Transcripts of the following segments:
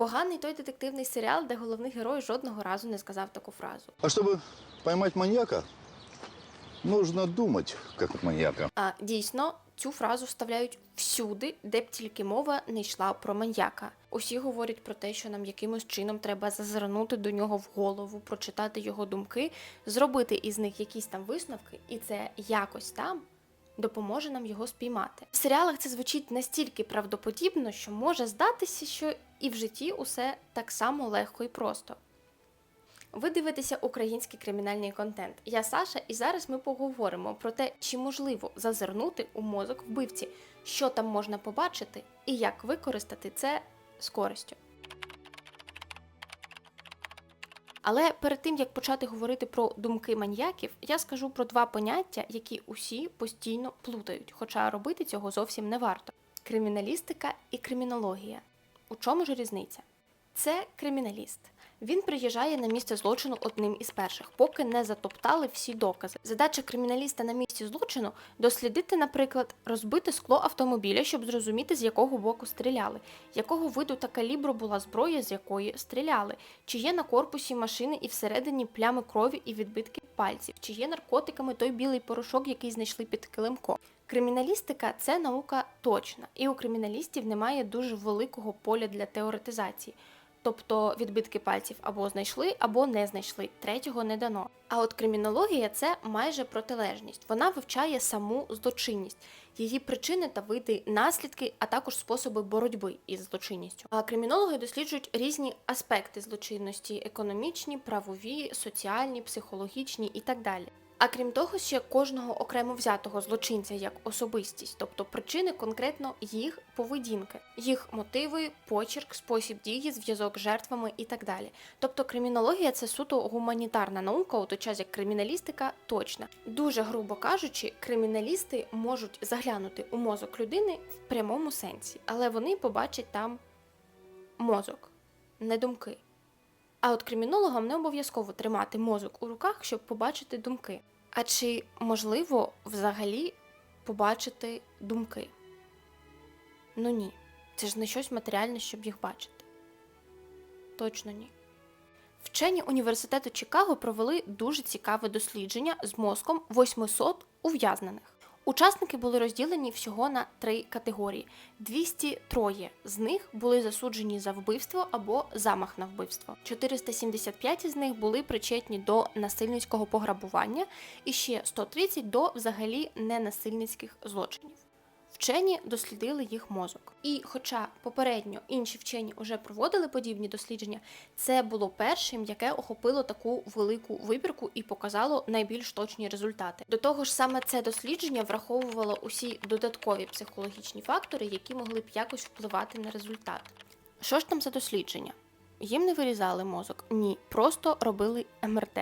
Поганий той детективний серіал, де головний герой жодного разу не сказав таку фразу. А чтобы поймать маньяка, нужно думать, как от маньяка. А дійсно, цю фразу вставляють всюди, де б тільки мова не йшла про маньяка. Усі говорять про те, що нам якимось чином треба зазирнути до нього в голову, прочитати його думки, зробити із них якісь там висновки, і це якось там допоможе нам його спіймати. В серіалах це звучить настільки правдоподібно, що може здатися, що і в житті усе так само легко і просто. Ви дивитеся український кримінальний контент. Я Саша, і зараз ми поговоримо про те, чи можливо зазирнути у мозок вбивці, що там можна побачити і як використати це з користю. Але перед тим як почати говорити про думки маньяків, я скажу про два поняття, які усі постійно плутають, хоча робити цього зовсім не варто: криміналістика і кримінологія. У чому ж різниця? Це криміналіст. Він приїжджає на місце злочину одним із перших, поки не затоптали всі докази. Задача криміналіста на місці злочину дослідити, наприклад, розбите скло автомобіля, щоб зрозуміти, з якого боку стріляли, якого виду та калібру була зброя, з якої стріляли, чи є на корпусі машини і всередині плями крові і відбитки пальців, чи є наркотиками той білий порошок, який знайшли під килимком. Криміналістика це наука точна, і у криміналістів немає дуже великого поля для теоретизації. Тобто відбитки пальців або знайшли, або не знайшли, третього не дано. А от кримінологія це майже протилежність. Вона вивчає саму злочинність, її причини та види, наслідки, а також способи боротьби із злочинністю. А кримінологи досліджують різні аспекти злочинності: економічні, правові, соціальні, психологічні і так далі. А крім того, ще кожного окремо взятого злочинця як особистість, тобто причини конкретно їх поведінки, їх мотиви, почерк, спосіб дії, зв'язок з жертвами і так далі. Тобто кримінологія це суто гуманітарна наука, у той час як криміналістика точна. Дуже грубо кажучи, криміналісти можуть заглянути у мозок людини в прямому сенсі, але вони побачать там мозок, не думки. А от кримінологам не обов'язково тримати мозок у руках, щоб побачити думки. А чи можливо взагалі побачити думки? Ну ні. Це ж не щось матеріальне, щоб їх бачити. Точно ні. Вчені університету Чикаго провели дуже цікаве дослідження з мозком 800 ув'язнених. Учасники були розділені всього на три категорії. 203 з них були засуджені за вбивство або замах на вбивство. 475 з них були причетні до насильницького пограбування, і ще 130 до взагалі ненасильницьких злочинів. Вчені дослідили їх мозок. І хоча попередньо інші вчені вже проводили подібні дослідження, це було першим, яке охопило таку велику вибірку і показало найбільш точні результати. До того ж, саме це дослідження враховувало усі додаткові психологічні фактори, які могли б якось впливати на результат. Що ж там за дослідження? Їм не вирізали мозок, ні, просто робили МРТ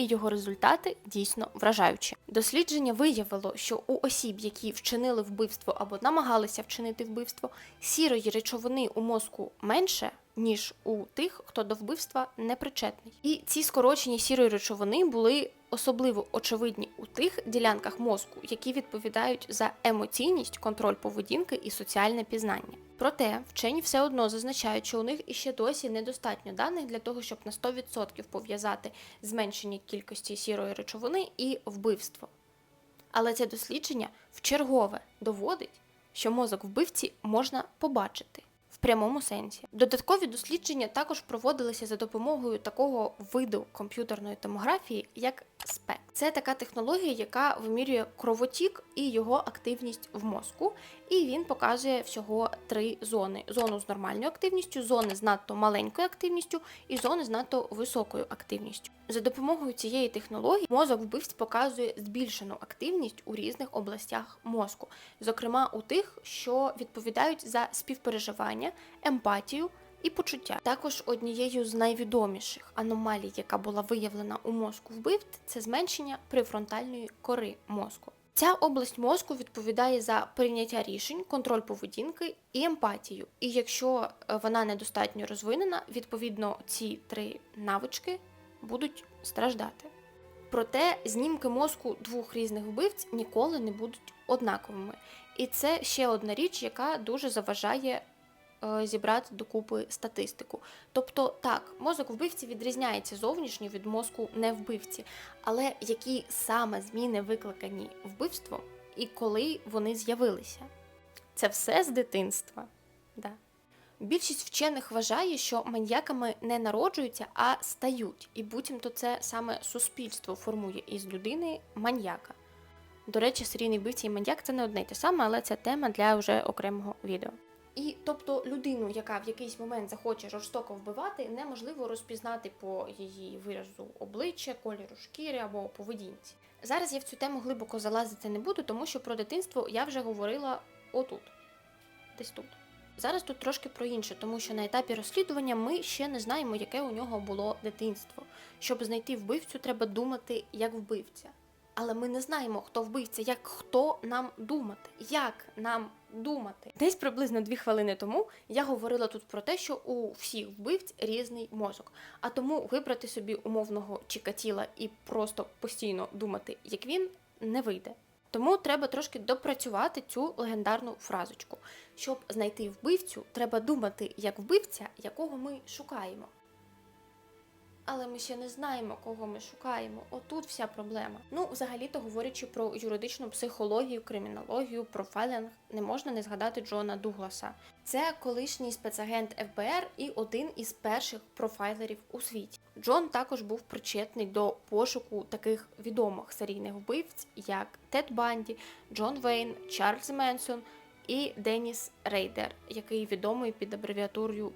і його результати дійсно вражаючі. Дослідження виявило, що у осіб, які вчинили вбивство або намагалися вчинити вбивство, сірої речовини у мозку менше. Ніж у тих, хто до вбивства не причетний. І ці скорочені сірої речовини були особливо очевидні у тих ділянках мозку, які відповідають за емоційність, контроль поведінки і соціальне пізнання. Проте вчені все одно зазначають, що у них іще досі недостатньо даних для того, щоб на 100% пов'язати зменшення кількості сірої речовини і вбивство. Але це дослідження вчергове доводить, що мозок вбивці можна побачити прямому сенсі. Додаткові дослідження також проводилися за допомогою такого виду комп'ютерної томографії, як СПЕК. Це така технологія, яка вимірює кровотік і його активність в мозку, і він показує всього три зони: зону з нормальною активністю, зони з надто маленькою активністю і зони з надто високою активністю. За допомогою цієї технології мозок вбивць показує збільшену активність у різних областях мозку, зокрема у тих, що відповідають за співпереживання, емпатію. І почуття також однією з найвідоміших аномалій, яка була виявлена у мозку вбивць, це зменшення префронтальної кори мозку. Ця область мозку відповідає за прийняття рішень, контроль поведінки і емпатію. І якщо е, вона недостатньо розвинена, відповідно ці три навички будуть страждати. Проте знімки мозку двох різних вбивць ніколи не будуть однаковими. І це ще одна річ, яка дуже заважає зібрати докупи статистику. Тобто, так, мозок вбивці відрізняється зовнішньо від мозку не вбивці, але які саме зміни викликані вбивством і коли вони з'явилися? Це все з дитинства. Да. Більшість вчених вважає, що маньяками не народжуються, а стають, і буцімто це саме суспільство формує із людини маньяка. До речі, серійний вбивця і маньяк це не одне й те саме, але це тема для вже окремого відео. І тобто людину, яка в якийсь момент захоче жорстоко вбивати, неможливо розпізнати по її виразу обличчя, кольору шкіри або поведінці. Зараз я в цю тему глибоко залазити не буду, тому що про дитинство я вже говорила отут, десь тут. Зараз тут трошки про інше, тому що на етапі розслідування ми ще не знаємо, яке у нього було дитинство. Щоб знайти вбивцю, треба думати як вбивця. Але ми не знаємо, хто вбивця, як хто нам думати, як нам думати. Десь приблизно дві хвилини тому я говорила тут про те, що у всіх вбивць різний мозок. А тому вибрати собі умовного чікатіла і просто постійно думати, як він, не вийде. Тому треба трошки допрацювати цю легендарну фразочку. Щоб знайти вбивцю, треба думати як вбивця, якого ми шукаємо. Але ми ще не знаємо, кого ми шукаємо. Отут вся проблема. Ну, взагалі-то говорячи про юридичну психологію, кримінологію, профайлінг, не можна не згадати Джона Дугласа. Це колишній спецагент ФБР і один із перших профайлерів у світі. Джон також був причетний до пошуку таких відомих серійних вбивць, як Тед Банді, Джон Вейн, Чарльз Менсон і Деніс Рейдер, який відомий під абревіатурою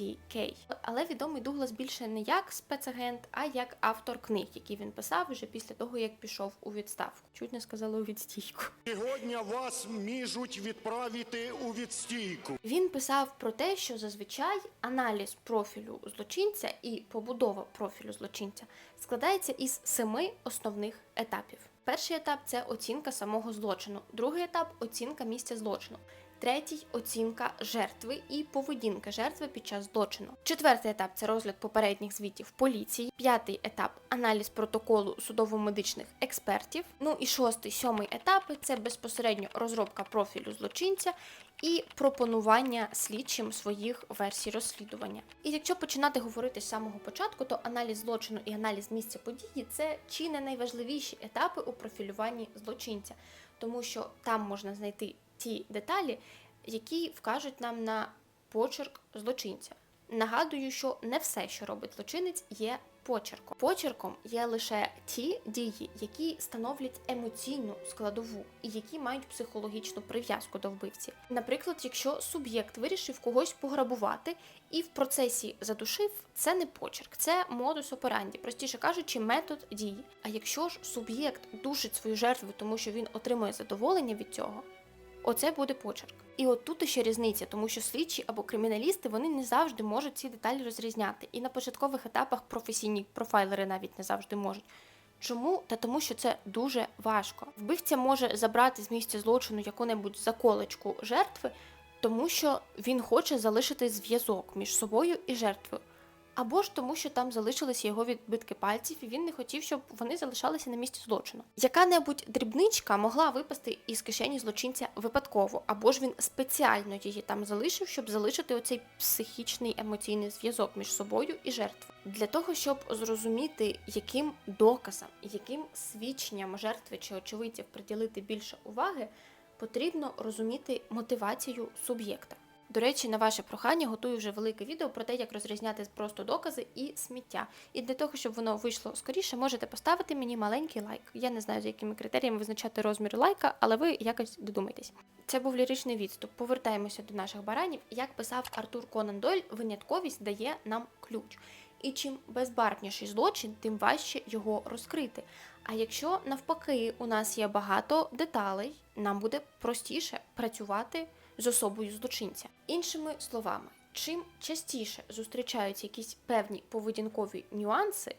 BTK. Але відомий Дуглас більше не як спецагент, а як автор книг, які він писав вже після того, як пішов у відставку. Чуть не сказала у відстійку. Сьогодні вас міжуть відправити у відстійку. Він писав про те, що зазвичай аналіз профілю злочинця і побудова профілю злочинця складається із семи основних етапів. Перший етап це оцінка самого злочину, другий етап оцінка місця злочину. Третій оцінка жертви і поведінка жертви під час злочину. Четвертий етап це розгляд попередніх звітів поліції. П'ятий етап аналіз протоколу судово-медичних експертів. Ну і шостий, сьомий етапи це безпосередньо розробка профілю злочинця і пропонування слідчим своїх версій розслідування. І якщо починати говорити з самого початку, то аналіз злочину і аналіз місця події це чи не найважливіші етапи у профілюванні злочинця, тому що там можна знайти ті деталі, які вкажуть нам на почерк злочинця. Нагадую, що не все, що робить злочинець, є почерком. Почерком є лише ті дії, які становлять емоційну складову і які мають психологічну прив'язку до вбивці. Наприклад, якщо суб'єкт вирішив когось пограбувати і в процесі задушив, це не почерк, це модус операнді, простіше кажучи, метод дії. А якщо ж суб'єкт душить свою жертву, тому що він отримує задоволення від цього, Оце буде почерк. І от тут ще різниця, тому що слідчі або криміналісти вони не завжди можуть ці деталі розрізняти. І на початкових етапах професійні профайлери навіть не завжди можуть. Чому? Та тому, що це дуже важко. Вбивця може забрати з місця злочину яку-небудь заколочку жертви, тому що він хоче залишити зв'язок між собою і жертвою. Або ж тому, що там залишилися його відбитки пальців, і він не хотів, щоб вони залишалися на місці злочину. Яка-небудь дрібничка могла випасти із кишені злочинця випадково, або ж він спеціально її там залишив, щоб залишити оцей психічний емоційний зв'язок між собою і жертвою. Для того, щоб зрозуміти, яким доказам, яким свідченням жертви чи очевидців приділити більше уваги, потрібно розуміти мотивацію суб'єкта. До речі, на ваше прохання готую вже велике відео про те, як розрізняти просто докази і сміття. І для того, щоб воно вийшло скоріше, можете поставити мені маленький лайк. Я не знаю, за якими критеріями визначати розмір лайка, але ви якось додумайтесь. Це був ліричний відступ. Повертаємося до наших баранів. Як писав Артур Конан Дойль, винятковість дає нам ключ. І чим безбарвніший злочин, тим важче його розкрити. А якщо навпаки у нас є багато деталей, нам буде простіше працювати з особою злочинця. Іншими словами, чим частіше зустрічаються якісь певні поведінкові нюанси,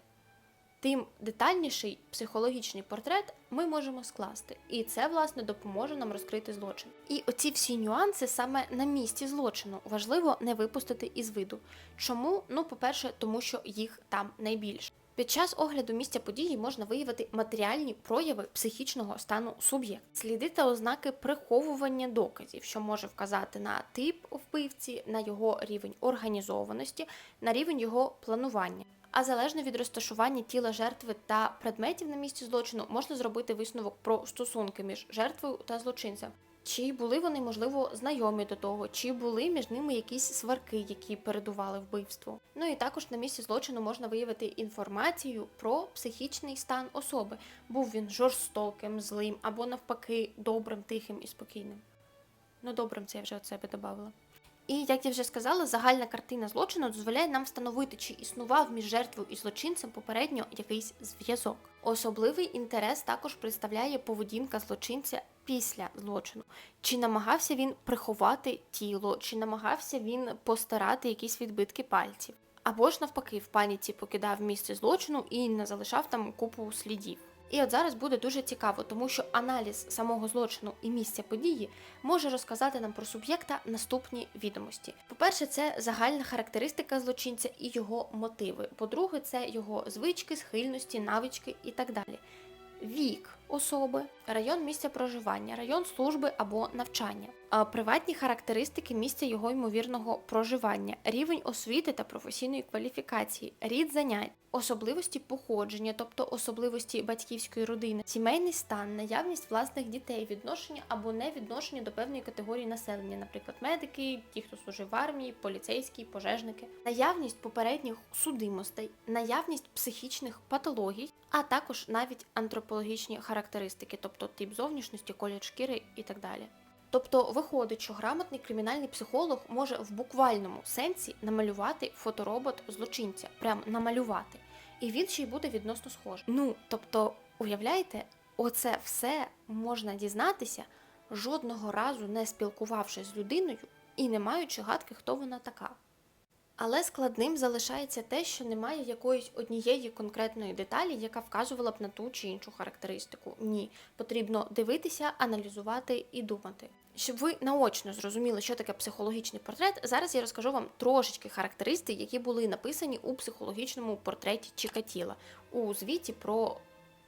тим детальніший психологічний портрет ми можемо скласти. І це, власне, допоможе нам розкрити злочин. І оці всі нюанси саме на місці злочину важливо не випустити із виду. Чому? Ну, по-перше, тому що їх там найбільше. Під час огляду місця події можна виявити матеріальні прояви психічного стану суб'єкта, сліди та ознаки приховування доказів, що може вказати на тип вбивці, на його рівень організованості, на рівень його планування. А залежно від розташування тіла жертви та предметів на місці злочину, можна зробити висновок про стосунки між жертвою та злочинцем. Чи були вони, можливо, знайомі до того, чи були між ними якісь сварки, які передували вбивству. Ну і також на місці злочину можна виявити інформацію про психічний стан особи. Був він жорстоким, злим або навпаки добрим, тихим і спокійним. Ну, добрим це я вже від себе додавала. І як я вже сказала, загальна картина злочину дозволяє нам встановити, чи існував між жертвою і злочинцем попередньо якийсь зв'язок. Особливий інтерес також представляє поведінка злочинця після злочину. Чи намагався він приховати тіло, чи намагався він постирати якісь відбитки пальців, або ж навпаки, в паніці покидав місце злочину і не залишав там купу слідів. І от зараз буде дуже цікаво, тому що аналіз самого злочину і місця події може розказати нам про суб'єкта наступні відомості. По-перше, це загальна характеристика злочинця і його мотиви. По-друге, це його звички, схильності, навички і так далі. Вік особи, район місця проживання, район служби або навчання, приватні характеристики місця його ймовірного проживання, рівень освіти та професійної кваліфікації, рід занять, особливості походження, тобто особливості батьківської родини, сімейний стан, наявність власних дітей, відношення або невідношення до певної категорії населення, наприклад, медики, ті, хто служив в армії, поліцейські, пожежники, наявність попередніх судимостей, наявність психічних патологій, а також навіть антропологічні характеристики, тобто тип зовнішності, колір шкіри і так далі. Тобто виходить, що грамотний кримінальний психолог може в буквальному сенсі намалювати фоторобот злочинця, прям намалювати. І він ще й буде відносно схожий. Ну, тобто, уявляєте, оце все можна дізнатися, жодного разу не спілкувавшись з людиною і не маючи гадки, хто вона така. Але складним залишається те, що немає якоїсь однієї конкретної деталі, яка вказувала б на ту чи іншу характеристику. Ні, потрібно дивитися, аналізувати і думати. Щоб ви наочно зрозуміли, що таке психологічний портрет, зараз я розкажу вам трошечки характеристик, які були написані у психологічному портреті Чікатіла у звіті про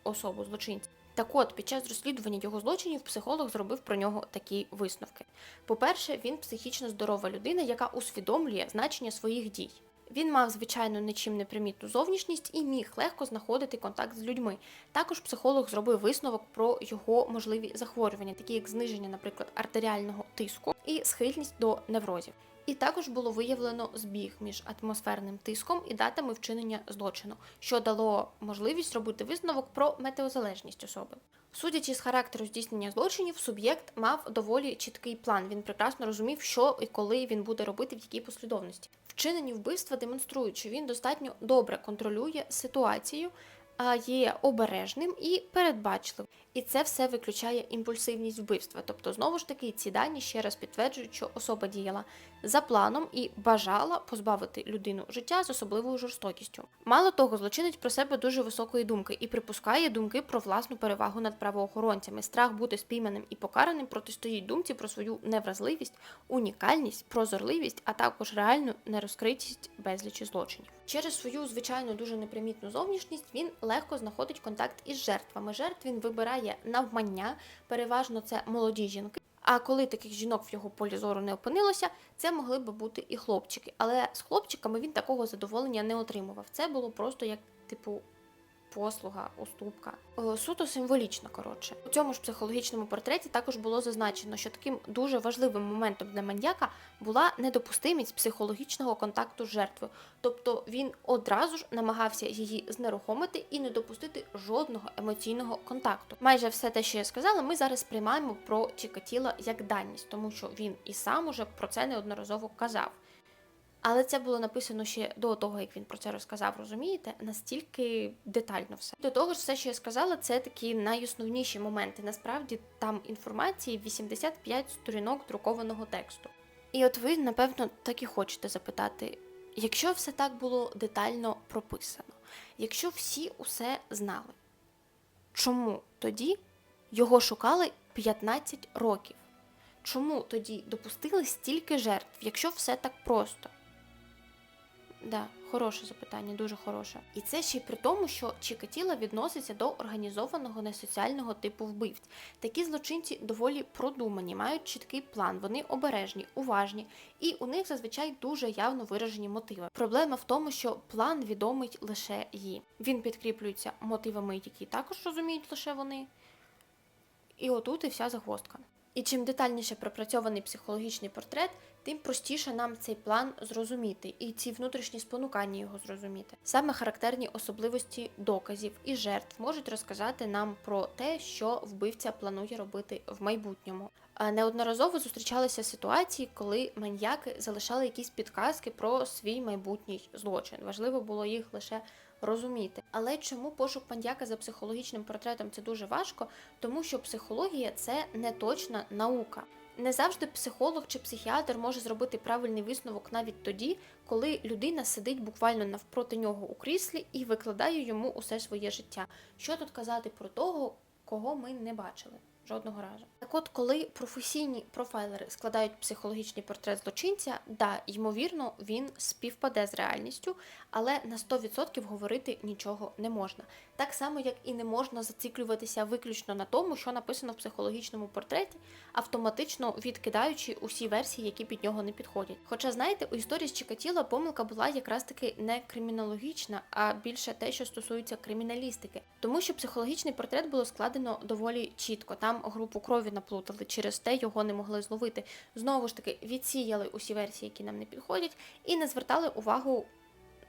особу злочинця. Так от, під час розслідування його злочинів психолог зробив про нього такі висновки. По-перше, він психічно здорова людина, яка усвідомлює значення своїх дій. Він мав, звичайно, нічим не примітну зовнішність і міг легко знаходити контакт з людьми. Також психолог зробив висновок про його можливі захворювання, такі як зниження, наприклад, артеріального тиску і схильність до неврозів. І також було виявлено збіг між атмосферним тиском і датами вчинення злочину, що дало можливість робити висновок про метеозалежність особи. Судячи з характеру здійснення злочинів, суб'єкт мав доволі чіткий план. Він прекрасно розумів, що і коли він буде робити в якій послідовності. Вчинені вбивства демонструють, що він достатньо добре контролює ситуацію, є обережним і передбачливим. І це все виключає імпульсивність вбивства. Тобто, знову ж таки, ці дані ще раз підтверджують, що особа діяла за планом і бажала позбавити людину життя з особливою жорстокістю. Мало того, злочинець про себе дуже високої думки і припускає думки про власну перевагу над правоохоронцями. Страх бути спійманим і покараним протистоїть думці про свою невразливість, унікальність, прозорливість, а також реальну нерозкритість безлічі злочинів. Через свою звичайно дуже непримітну зовнішність він легко знаходить контакт із жертвами. Жертв він вибирає навмання, переважно це молоді жінки. А коли таких жінок в його полі зору не опинилося, це могли би бути і хлопчики. Але з хлопчиками він такого задоволення не отримував. Це було просто як типу послуга, уступка. Е, Суто символічно, коротше. У цьому ж психологічному портреті також було зазначено, що таким дуже важливим моментом для маньяка була недопустимість психологічного контакту з жертвою. Тобто він одразу ж намагався її знерухомити і не допустити жодного емоційного контакту. Майже все те, що я сказала, ми зараз сприймаємо про Чікатіла як даність, тому що він і сам уже про це неодноразово казав. Але це було написано ще до того, як він про це розказав, розумієте? Настільки детально все. До того ж, все, що я сказала, це такі найосновніші моменти. Насправді там інформації 85 сторінок друкованого тексту. І от ви, напевно, так і хочете запитати, якщо все так було детально прописано, якщо всі усе знали, чому тоді його шукали 15 років? Чому тоді допустили стільки жертв, якщо все так просто? Да, Хороше запитання, дуже хороше. І це ще й при тому, що Чикатіло відноситься до організованого несоціального типу вбивць. Такі злочинці доволі продумані, мають чіткий план, вони обережні, уважні, і у них зазвичай дуже явно виражені мотиви. Проблема в тому, що план відомий лише їм. Він підкріплюється мотивами, які також розуміють лише вони. І отут і вся загвоздка. І чим детальніше пропрацьований психологічний портрет, тим простіше нам цей план зрозуміти і ці внутрішні спонукання його зрозуміти. Саме характерні особливості доказів і жертв можуть розказати нам про те, що вбивця планує робити в майбутньому. Неодноразово зустрічалися ситуації, коли маньяки залишали якісь підказки про свій майбутній злочин. Важливо було їх лише розуміти. Але чому пошук маньяка за психологічним портретом це дуже важко? Тому що психологія це не точна наука. Не завжди психолог чи психіатр може зробити правильний висновок навіть тоді, коли людина сидить буквально навпроти нього у кріслі і викладає йому усе своє життя. Що тут казати про того, кого ми не бачили? Жодного разу. Так от, коли професійні профайлери складають психологічний портрет злочинця, да, ймовірно, він співпаде з реальністю, але на 100% говорити нічого не можна. Так само, як і не можна зациклюватися виключно на тому, що написано в психологічному портреті, автоматично відкидаючи усі версії, які під нього не підходять. Хоча, знаєте, у історії з Чикатіла помилка була якраз таки не кримінологічна, а більше те, що стосується криміналістики. Тому що психологічний портрет було складено доволі чітко. Там групу крові наплутали, через те його не могли зловити. Знову ж таки, відсіяли усі версії, які нам не підходять, і не звертали увагу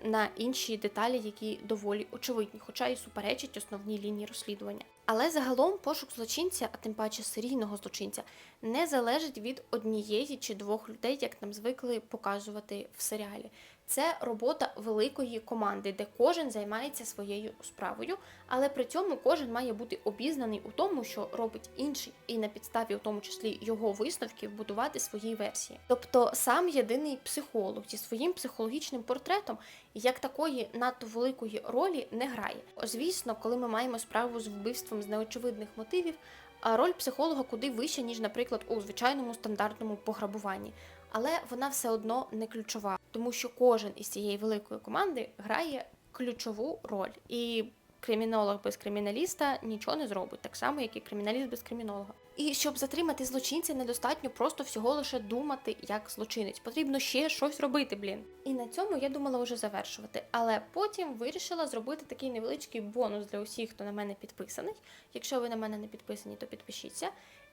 на інші деталі, які доволі очевидні, хоча і суперечать основній лінії розслідування. Але загалом пошук злочинця, а тим паче серійного злочинця, не залежить від однієї чи двох людей, як нам звикли показувати в серіалі. Це робота великої команди, де кожен займається своєю справою, але при цьому кожен має бути обізнаний у тому, що робить інший, і на підставі, у тому числі його висновків, будувати свої версії. Тобто сам єдиний психолог зі своїм психологічним портретом як такої надто великої ролі не грає. Звісно, коли ми маємо справу з вбивством з неочевидних мотивів, а роль психолога куди вища, ніж, наприклад, у звичайному стандартному пограбуванні. Але вона все одно не ключова, тому що кожен із цієї великої команди грає ключову роль. І кримінолог без криміналіста нічого не зробить, так само, як і криміналіст без кримінолога. І щоб затримати злочинця, недостатньо просто всього лише думати як злочинець. Потрібно ще щось робити, блін. І на цьому я думала вже завершувати. Але потім вирішила зробити такий невеличкий бонус для усіх, хто на мене підписаний. Якщо ви на мене не підписані, то підпишіться.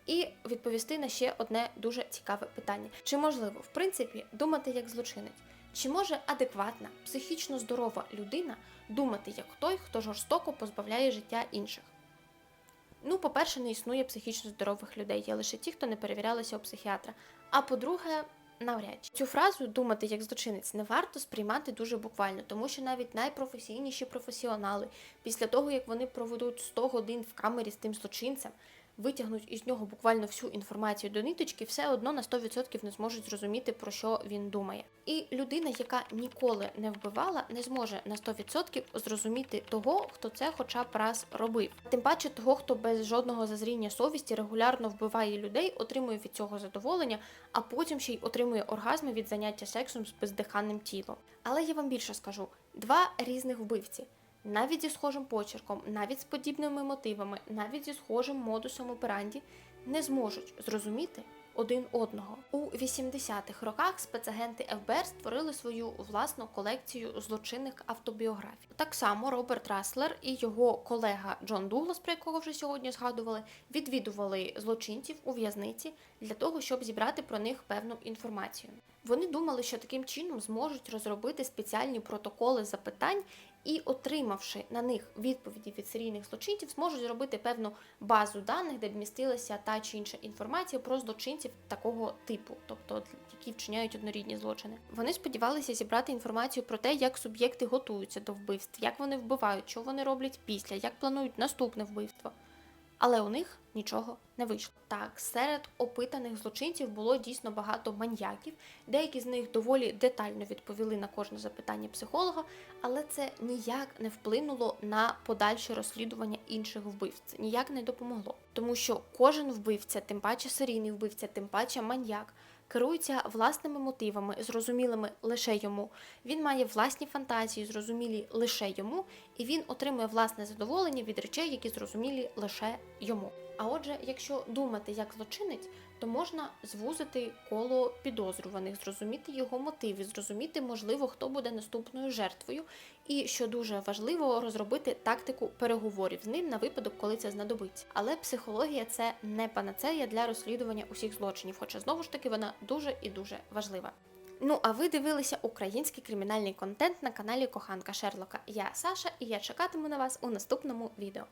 І відповісти на ще одне дуже цікаве питання: чи можливо, в принципі, думати як злочинець? Чи може адекватна, психічно здорова людина думати як той, хто жорстоко позбавляє життя інших? Ну, по-перше, не існує психічно здорових людей, є лише ті, хто не перевірялися у психіатра. А по-друге, навряд чи цю фразу думати як злочинець не варто сприймати дуже буквально, тому що навіть найпрофесійніші професіонали, після того як вони проведуть 100 годин в камері з тим злочинцем, витягнуть із нього буквально всю інформацію до ниточки, все одно на 100% не зможуть зрозуміти, про що він думає. І людина, яка ніколи не вбивала, не зможе на 100% зрозуміти того, хто це хоча б раз робив. Тим паче того, хто без жодного зазріння совісті регулярно вбиває людей, отримує від цього задоволення, а потім ще й отримує оргазми від заняття сексом з бездиханним тілом. Але я вам більше скажу: два різних вбивці. Навіть зі схожим почерком, навіть з подібними мотивами, навіть зі схожим модусом операнді не зможуть зрозуміти один одного. У 80-х роках спецагенти ФБР створили свою власну колекцію злочинних автобіографій. Так само Роберт Раслер і його колега Джон Дуглас, про якого вже сьогодні згадували, відвідували злочинців у в'язниці для того, щоб зібрати про них певну інформацію. Вони думали, що таким чином зможуть розробити спеціальні протоколи запитань і, отримавши на них відповіді від серійних злочинців, зможуть зробити певну базу даних, де б містилася та чи інша інформація про злочинців такого типу, тобто які вчиняють однорідні злочини. Вони сподівалися зібрати інформацію про те, як суб'єкти готуються до вбивств, як вони вбивають, що вони роблять після, як планують наступне вбивство. Але у них нічого не вийшло. Так, серед опитаних злочинців було дійсно багато маньяків. Деякі з них доволі детально відповіли на кожне запитання психолога, але це ніяк не вплинуло на подальше розслідування інших вбивць, ніяк не допомогло. Тому що кожен вбивця, тим паче серійний вбивця, тим паче маньяк, керується власними мотивами, зрозумілими лише йому. Він має власні фантазії, зрозумілі лише йому, і він отримує власне задоволення від речей, які зрозумілі лише йому. А отже, якщо думати як злочинець, то можна звузити коло підозрюваних, зрозуміти його мотиви, зрозуміти, можливо, хто буде наступною жертвою, і що дуже важливо, розробити тактику переговорів з ним на випадок, коли це знадобиться. Але психологія це не панацея для розслідування усіх злочинів, хоча знову ж таки вона дуже і дуже важлива. Ну, а ви дивилися український кримінальний контент на каналі Коханка Шерлока. Я Саша, і я чекатиму на вас у наступному відео.